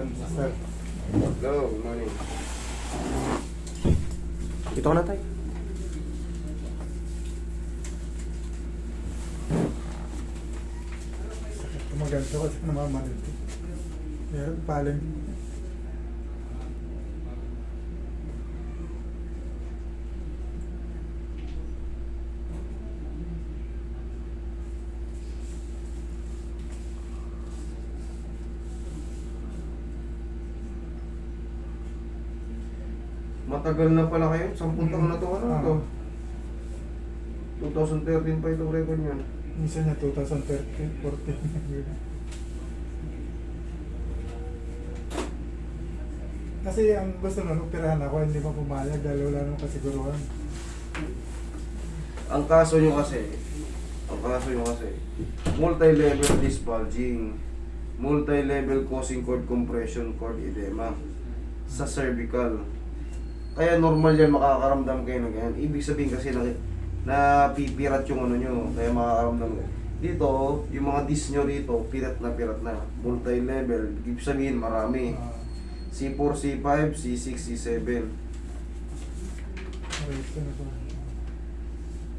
Sir. Hello, good morning. Dito na tayo. Sakit tumagal ko kasi namamalit. Meron paling. Matagal na pala kayo. Sampung taon na to. Ano Ah. to? 2013 pa itong record niyan. Minsan niya 2013, 14. kasi ang gusto nun, operahan ako, hindi pa pumayag dahil wala naman kasiguruhan. Ang kaso nyo kasi, ang kaso nyo kasi, multi-level disc bulging, multi-level causing cord compression, cord edema, sa cervical. Kaya normal yan makakaramdam kayo ng ganyan. Ibig sabihin kasi na, napipirat yung ano nyo, kaya makakaramdam kayo. Dito, yung mga disc nyo rito, pirat na pirat na. Multi-level, ibig sabihin marami. Ah, C4, C5, C6, C7. okay, ito na po.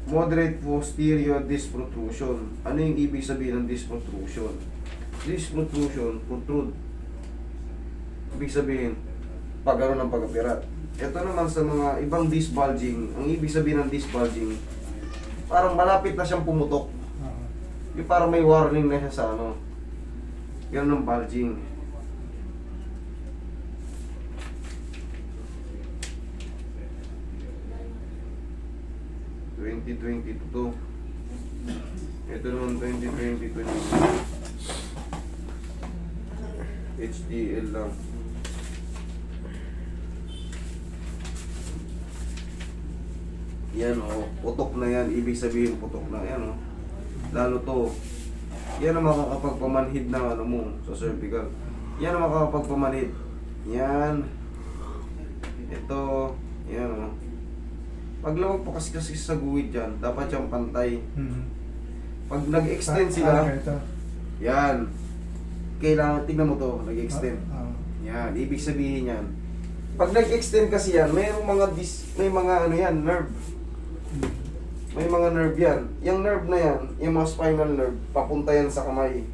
Moderate posterior disc protrusion. Ano yung ibig sabihin ng disc protrusion? Disc protrusion, protrude. Ibig sabihin, pagkaroon ng pagkapirat. Ito naman sa mga ibang disc bulging, ang ibig sabihin ng disc bulging, parang malapit na siyang pumutok. Yung parang may warning na siya sa ano. Yan ang bulging. Twenty twenty to. Ito naman 2020 HDL lang. Yan o, putok na yan. Ibig sabihin putok na yan o. Lalo to, yan ang makakapagpamanhid ng ano mo sa cervical. Yan ang makakapagpamanhid. Yan. Ito, yan o. Pag lawag po kasi kasi sa guhit dyan, dapat yung pantay. mhm. Pag nag-extend Ah, sila, ah, yan. Kailangan, tignan mo to, nag-extend. Ah. Yan, ibig sabihin yan. Pag nag-extend kasi yan, mayroong mga dis, may mga ano yan, nerve. May mga nerve yan. Yung nerve na yan, yung mga spinal nerve, papunta yan sa kamay.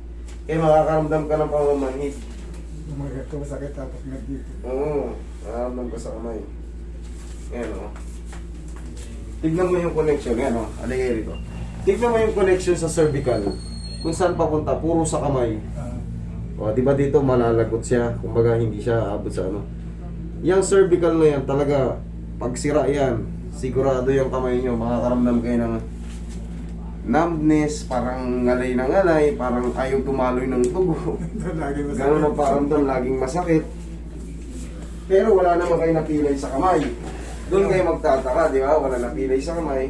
Kaya makakaramdam ka ng pamamanhid. Umagat ko sakit tapos nga dito. Oo, makakaramdam ka sa kamay. Yan o. Tignan mo yung connection, yan o. Alay kayo rito. Tignan mo yung connection sa cervical. Kung saan papunta, puro sa kamay. Ah, O, di ba dito malalagot siya? Kumbaga hindi siya aabot sa ano. Yung cervical na yan, talaga, pag sira yan, sigurado yung kamay nyo, makakaramdam kayo ng numbness, parang ngalay na ngalay, parang ayaw tumaloy ng masakit. Ganun ang paramdam, laging masakit. Pero wala naman kayo napilay sa kamay. Doon kayo magtataka, di ba? Wala napilay sa kamay.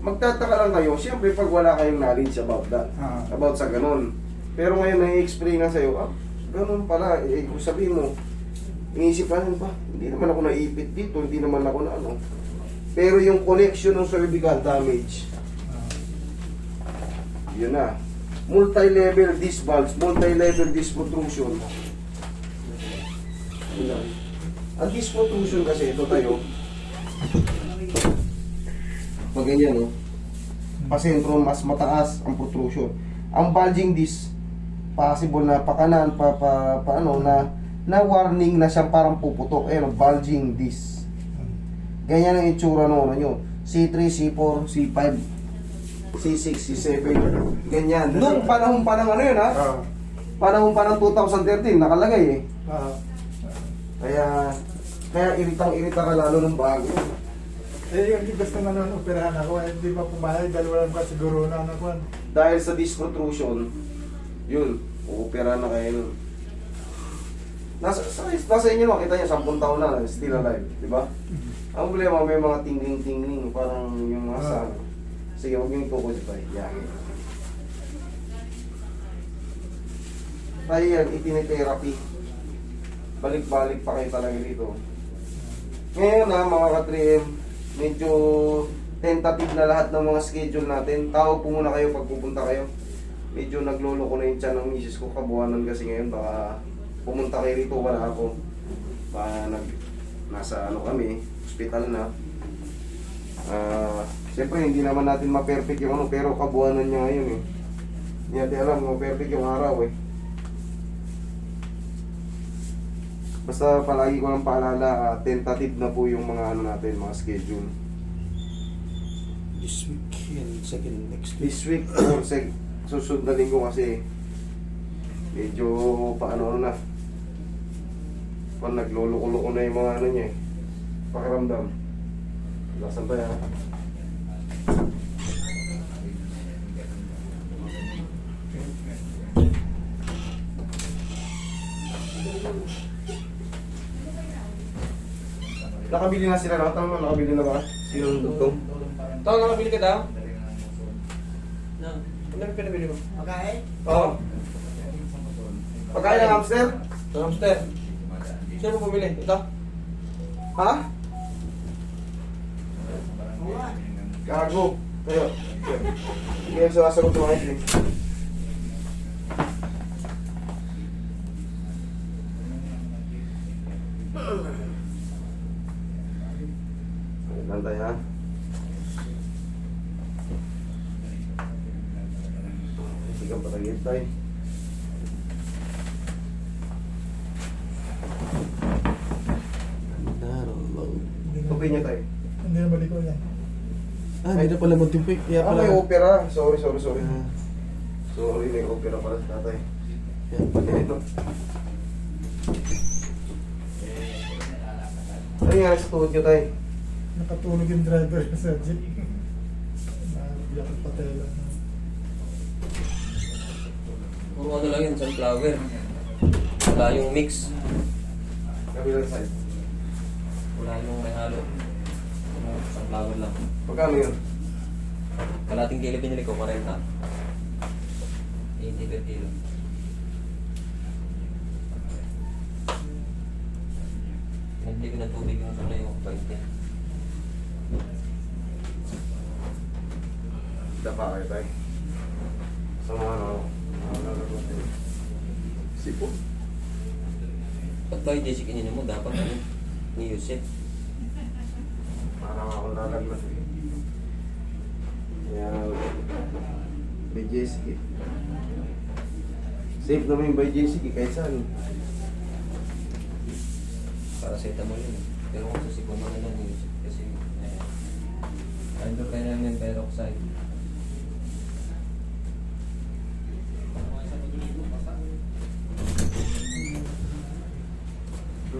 Magtataka lang kayo, siyempre pag wala kayong knowledge about that, Ah. about sa ganun. Pero ngayon nai-explain na sa'yo, ah, ganun pala, eh, kung sabihin mo, iniisip ka ba, hindi naman ako naipit dito, hindi naman ako na ano. Pero yung connection ng cervical damage, yun na. Multi-level disc bulge, multi-level disc protrusion. Yun. Ang disc protrusion kasi, ito tayo. Pag ganyan, no? Pasentro, mas mataas ang protrusion. Ang bulging disc, possible na pakanan, pa, pa, pa ano, na, na warning na siyang parang puputok. Eh, bulging disc. Ganyan ang itsura no, ano nyo. C3, C4, C5, C6, C7. Ganyan. Noong panahon pa ng ano yun ha? ah, Panahon pa ng 2013, nakalagay eh. ah. Kaya, kaya iritang-irita ka lalo ng bago. Eh, yung gusto nga nun, operahan ako, eh, hindi pa pumayag dahil wala naman siguro na ako. Dahil sa disc protrusion, yun, uopera na kayo nun. Nasa, sa, nasa inyo makita niya, 10 taon na, still alive, di ba? Ang problema, may mga tingling-tingling, parang yung mga sa... Ah. Sige, huwag yung focus pa. Yan. Tayo yan, itinitherapy. Balik-balik pa kayo talaga dito. Ngayon na, mga ka-3M, medyo tentative na lahat ng mga schedule natin. Tawag po muna kayo pag pupunta kayo. Medyo naglolo ko na yung tiyan ng misis ko, kabuhanan kasi ngayon, baka pumunta kayo rito, wala ako. Pa, nag, nasa ano kami, hospital na. Ah, Siyempre, hindi naman natin ma-perfect yung ano, pero kabuuanan niya ngayon eh. Hindi natin alam, ma-perfect yung araw eh. Basta palagi ko lang paalala, ah, tentative na po yung mga ano natin, mga schedule. This weekend, second next week. This week, or seg, susunod na linggo kasi medyo paano na. Pag nagluluko-luko na yung mga ano niya eh. Pakiramdam. Lasan pa yan. Nakabili na sila na. Tama, nakabili na ba? Sino yung dugtong? Tao, nakabili ka daw? No. Ano yung pinabili mo? Okay? Oo. Pagkain ng hamster? Sa hamster. Sino bumili? Ito? Ha? Gago. Hindi yan sumasagot ng mga itim. Lantay ha. Hindi ka patagit tayo. Tupi niya tayo. Hindi na balik ko yan. Ah, hindi na pala magtimpik. Kaya Ah, pala. may opera. Sorry, sorry, sorry. Ah, Sorry, may opera pala sa tatay. kaya pala. Ito. Ano nangyari sa tuhod niyo, tay? Nakatulog yung driver sa jeep. Nabiyak ang patela. Puro ano lang yun, sunflower. Wala yung mix. Kabilang side. Wala yung may halo. Ano, Sunflower lang. Magkano yun? Kalating kilo binili ko, 40. 80 per kilo. Hindi ko na tubig yung sana yung 20. Dapa kayo, tay. Sa mga ano, mga lalaro tayo. Sipo. Pag tayo Jessica niyo mo, dapat ano, ni Yusef. Parang akong lalaglas eh. Kaya, may JCK. Safe naman yung by JCK kahit saan. Para sa mo yun. Pero kung sa sikuman na lang ni Yusef kasi eh, Andor kayo namin peroxide.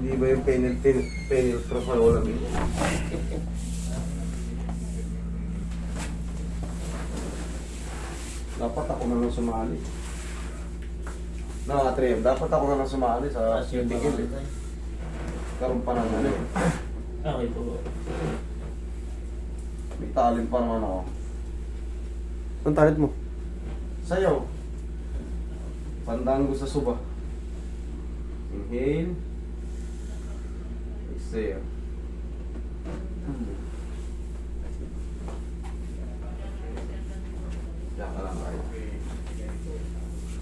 Hindi ba yung penel, penel, penel profanolol? Dapat ako na lang sumali. Na, Trem, dapat ako na lang sumali sa tigil eh. Karoon pa ano eh. Okay po. May talent pa naman ako. Ang talent mo? Sayaw. Pandango sa suba. Inhale. Kayo.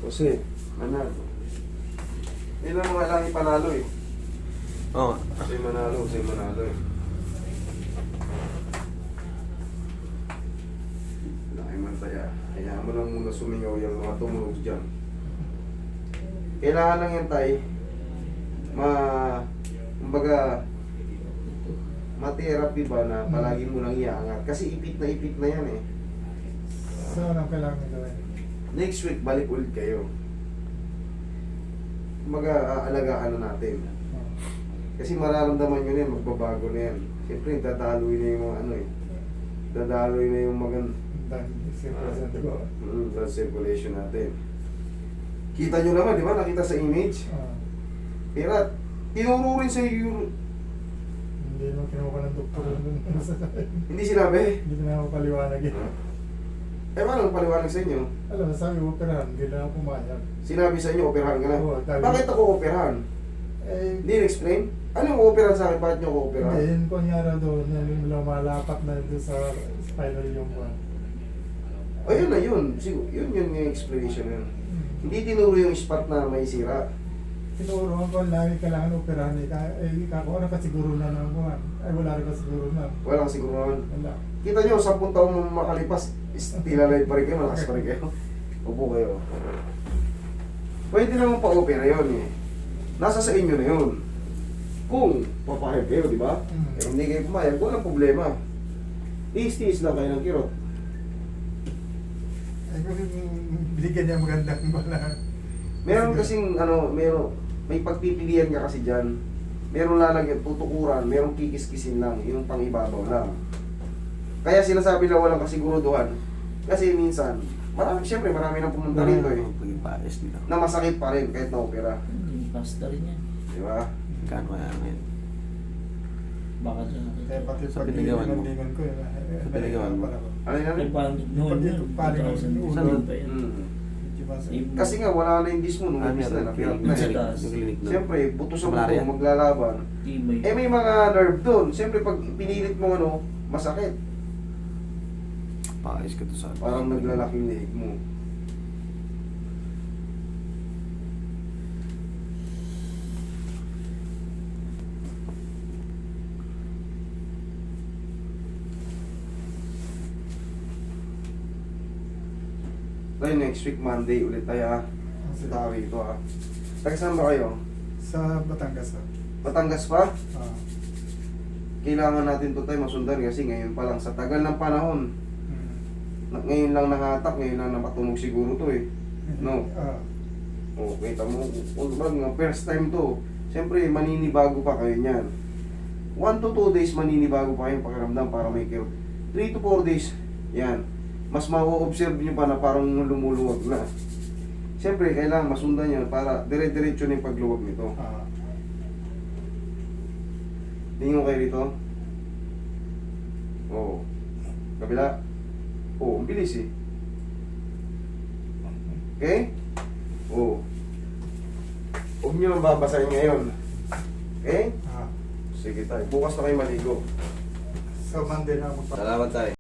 Kasi, manalo. Yun lang mga lang ipanalo eh. Oo. Kasi manalo, kasi manalo eh. Laki man taya. Kaya mo lang muna sumingaw yung mga tumunog dyan. Kailangan lang yan tay. Ma... Kumbaga... Ma-therapy ba na palagi mo lang iaangat? Kasi ipit na ipit na yan eh. So, anong kailangan gawin? Next week, balik ulit kayo. Kumbaga, aalagaan na natin. Oh. Kasi mararamdaman nyo na yan, magbabago na yan. Siyempre, dadaloy na yung mga ano eh. Dadaloy na yung sa dugo. mm, blood circulation natin. Kita nyo naman, di ba? Nakita sa image. Ah, Pero, tinuro rin sa yung... Hindi mo kinuha ng doktor yung sa Hindi sinabi. Hindi na ako paliwanag yun. Eh, paano paliwanag sa inyo? Alam mo, sabi mo, operahan, hindi na ako pumayag. Sinabi sa inyo, operahan ka na. Oo, tabi. Bakit ako operahan? Eh, Hindi explain Ano yung operahan sa akin? Bakit nyo ako operahan? hindi, yun kunyara doon, yung lumalapat na doon sa spinal yung buwan. O yun na yun. Siguro, yun yun yung explanation yun. Hindi tinuro yung spot na may sira. Tinuruan ko lagi kailangan operahan eh. Kaya- Eh, kako na kasiguro na ng kuhan. Ay, wala rin kasiguro na. Walang siguro naman. Wala. Kita nyo, 10 taong makalipas, tila live pa rin kayo, malakas pa rin kayo. Upo kayo. Pwede naman pa-opera yun eh. Nasa sa inyo na yun. Kung papayag kayo, di ba? Mm. Eh, kung hindi kayo pumayag, walang problema. Tiis-tiis lang kayo ng kirot. Ay, kung binigyan niya magandang bala. Meron kasing, ano, meron, may pagpipilian ka kasi dyan. Meron lalagyan, tutukuran, meron kikis-kisin lang, yung pang-ibabaw lang. Kaya sinasabi na walang kasiguruduhan. Kasi minsan, marami, siyempre marami nang pumunta rito eh. Pag-ipares nila. Na masakit pa rin kahit na-opera. Hindi, pasta rin yan. Di ba? Kano kaya ngayon? Baka dyan. Kaya pati Sa pag pinigawan mo. eh, Sa pinigawan mo. Ano yun? ano yun? 500 noon Pag- yun. Paano yung 2,000 ulo? pa yan. Ibu- Kasi nga wala na yung disc mo nung umpis yan? na, eh. na. Siyempre, buto sa buto, maglalaban. Eh may mga nerve doon. Siyempre, pag pinilit mo ano, masakit. Pakayos ka to sa... Parang naglalaking leg mo. Tayo next week, Monday, ulit tayo ha. Sa tao rito ha. Taga saan ba kayo? Sa Batangas. ah. Batangas pa? Ah. Kailangan natin to tayo masundan kasi ngayon pa lang sa tagal ng panahon. Mm. na- Ngayon lang nakatak, ngayon lang napatunog siguro to eh. No. Ah. O, kita mo, kung ba, nga first time to, siyempre, maninibago pa kayo niyan. 1 to 2 days maninibago pa kayong pakiramdam para may kirot. 3 to 4 days, yan. Mas ma-observe nyo pa na parang lumuluwag na. Siyempre, kailangan masundan yan para dire-diretso na yung pagluwag nito. Ah. Tingin mo kayo rito. Oo. Kabila. Oo, ang bilis eh. Okay? Oo. Huwag nyo nang babasahin ngayon. Okay? Ah. Sige tayo. Bukas na kayo maligo. So, Monday na ako pa. Salamat tayo.